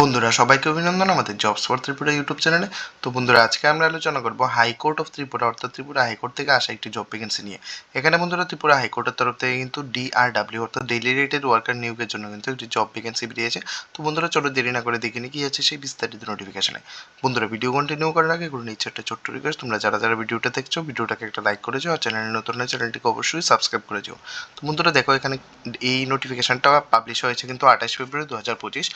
বন্ধুরা, সবাইকে অভিনন্দন আমাদের জবস ফর ত্রিপুরা ইউটিউব চ্যানেলে তো বন্ধুরা, আজকে আমরা আলোচনা করব হাইকোর্ট অফ ত্রিপুরা অর্থাৎ ত্রিপুরা হাইকোর্ট থেকে আসা একটি জব ভ্যাকেন্সি নিয়ে। এখানে বন্ধুরা, ত্রিপুরা হাইকোর্টের তরফ থেকে কিন্তু ডিআরডাব্লিউ অর্থাৎ ডেলি রেটেড ওয়ার্কার নিয়োগের জন্য কিন্তু একটি জব ভ্যাকেন্সি বেরিয়েছে তো বন্ধুরা, চলো দেরি না করে দেখে নিই কি আছে সেই বিস্তারিত নোটিফিকেশনে বন্ধুরা ভিডিও কন্টিনিউ করার আগে করে নিচ্ছে একটা ছোট্ট রিকোয়েস্ট তোমরা যারা যারা ভিডিওটা দেখছ, ভিডিওটাকে একটা লাইক করে যাও আর চ্যানেলে নতুন চ্যানেলটিকে অবশ্যই সাবস্ক্রাইব করে যাও তো বন্ধুরা, দেখো এখানে এই নোটিফিকেশনটা পাবলিশ হয়েছে কিন্তু আঠাশ ফেব্রুয়ারি দু হাজার পঁচিশ,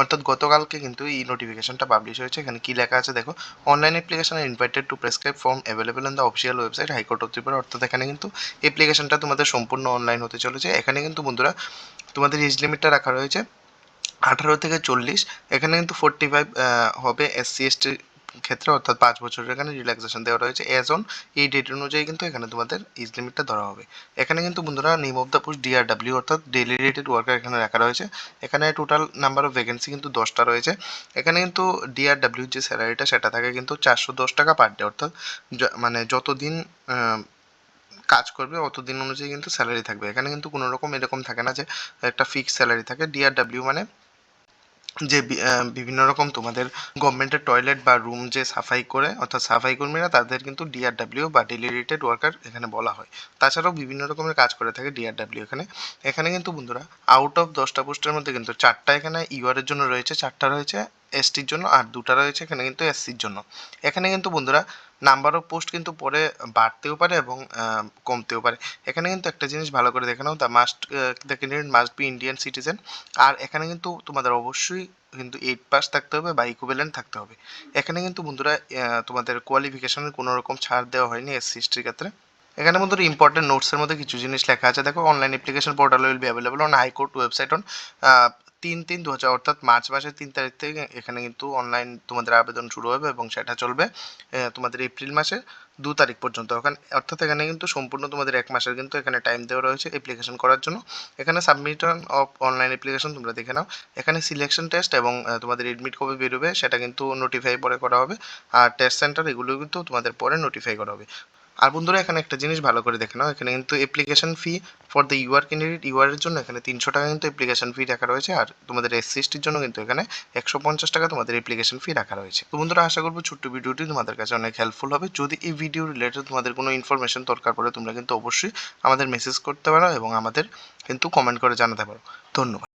অর্থাৎ গতকালকে কিন্তু এই নোটিফিকেশনটা পাবলিশ হয়েছে। এখানে কি লেখা আছে দেখো online application invited to prescribe form available in the official website high court of Tripura অর্থাৎ এখানে কিন্তু অ্যাপ্লিকেশনটা তোমাদের সম্পূর্ণ অনলাইন হতে চলেছে। এখানে কিন্তু বন্ধুরা, তোমাদের এজ লিমিটটা রাখা রয়েছে আঠারো থেকে চল্লিশ। এখানে কিন্তু ফোর্টি ফাইভ হবে এসসি এসটির ক্ষেত্রে অর্থাৎ পাঁচ বছরের এখানে রিল্যাক্সেশন দেওয়া রয়েছে এজ অন এই ডেট অনুযায়ী কিন্তু এখানে তোমাদের এজ লিমিটটা ধরা হবে। এখানে কিন্তু বন্ধুরা name of the post DRW অর্থাৎ ডেলি রেটেড ওয়ার্কার এখানে রাখা রয়েছে। এখানে টোটাল নাম্বার অফ ভ্যাকেন্সি কিন্তু দশটা রয়েছে। এখানে কিন্তু ডিআরডাব্লিউর যে স্যালারিটা সেটা থাকে কিন্তু চারশো দশ টাকা পার ডে অর্থাৎ মানে যতদিন কাজ করবে অতদিন অনুযায়ী কিন্তু স্যালারি থাকবে। এখানে কিন্তু কোনো রকম এরকম থাকে না যে একটা ফিক্সড স্যালারি থাকে। ডিআরডাব্লিউ মানে যে বিভিন্ন রকম তোমাদের গভর্নমেন্টের টয়লেট বা রুম যে সাফাই করে, অর্থাৎ সাফাই কর্মীরা, তাদের কিন্তু ডিআরডাব্লিউ বা ডেলি রেটেড ওয়ার্কার এখানে বলা হয়। তাছাড়াও বিভিন্ন রকমের কাজ করে থাকে ডিআরডাব্লিউ এখানে। এখানে কিন্তু বন্ধুরা আউট অফ দশটা পোস্টের মধ্যে কিন্তু চারটা এখানে ইউআর এর জন্য রয়েছে, চারটা রয়েছে এসটির জন্য, আর দুটা রয়েছে এখানে কিন্তু এসসির জন্য। এখানে কিন্তু বন্ধুরা নাম্বার অফ পোস্ট কিন্তু পরে বাড়তেও পারে এবং কমতেও পারে। এখানে কিন্তু একটা জিনিস ভালো করে দেখে নাও the must the candidate must be Indian citizen আর এখানে কিন্তু তোমাদের অবশ্যই কিন্তু এইট পাস থাকতে হবে বা ইকুইভ্যালেন্ট থাকতে হবে। এখানে কিন্তু বন্ধুরা তোমাদের কোয়ালিফিকেশনের কোনো রকম ছাড় দেওয়া হয়নি এসসি হিস্ট্রির ক্ষেত্রে। এখানে বন্ধুরা ইম্পর্টেন্ট নোটসের মধ্যে কিছু জিনিস লেখা আছে। দেখো online application portal will be available on high court website on তিন তিন দু হাজার, অর্থাৎ মার্চ মাসের তিন তারিখ থেকে এখানে কিন্তু অনলাইন তোমাদের আবেদন শুরু হবে এবং সেটা চলবে তোমাদের এপ্রিল মাসের দু তারিখ পর্যন্ত। ওখানে, অর্থাৎ এখানে কিন্তু সম্পূর্ণ তোমাদের এক মাসের কিন্তু এখানে টাইম দেওয়া রয়েছে অ্যাপ্লিকেশন করার জন্য। এখানে সাবমিশন অফ অনলাইন অ্যাপ্লিকেশন তোমরা দেখে নাও। এখানে সিলেকশন টেস্ট এবং তোমাদের এডমিট কবে বেরোবে সেটা কিন্তু নোটিফাই পরে করা হবে। আর টেস্ট সেন্টার এগুলো কিন্তু তোমাদের পরে নোটিফাই করা হবে। আর বন্ধুরা, এখানে একটা জিনিস ভালো করে দেখে নাও। এখানে কিন্তু application fee for the UR candidate UR এর জন্য এখানে তিনশো টাকা কিন্তু অ্যাপ্লিকেশন ফি রাখা রয়েছে। আর তোমাদের এসসি এসটির জন্য কিন্তু এখানে একশো পঞ্চাশ টাকা তোমাদের অ্যাপ্লিকেশন ফি রাখা রয়েছে। তো বন্ধুরা, আশা করব ছোট্ট ভিডিওটি তোমাদের কাছে অনেক হেল্পফুল হবে। যদি এই ভিডিও রিলেটেড তোমাদের কোনো ইনফরমেশন দরকার পড়ে, তোমরা কিন্তু অবশ্যই আমাদের মেসেজ করতে পারো এবং আমাদের কিন্তু কমেন্ট করে জানাতে পারো। ধন্যবাদ।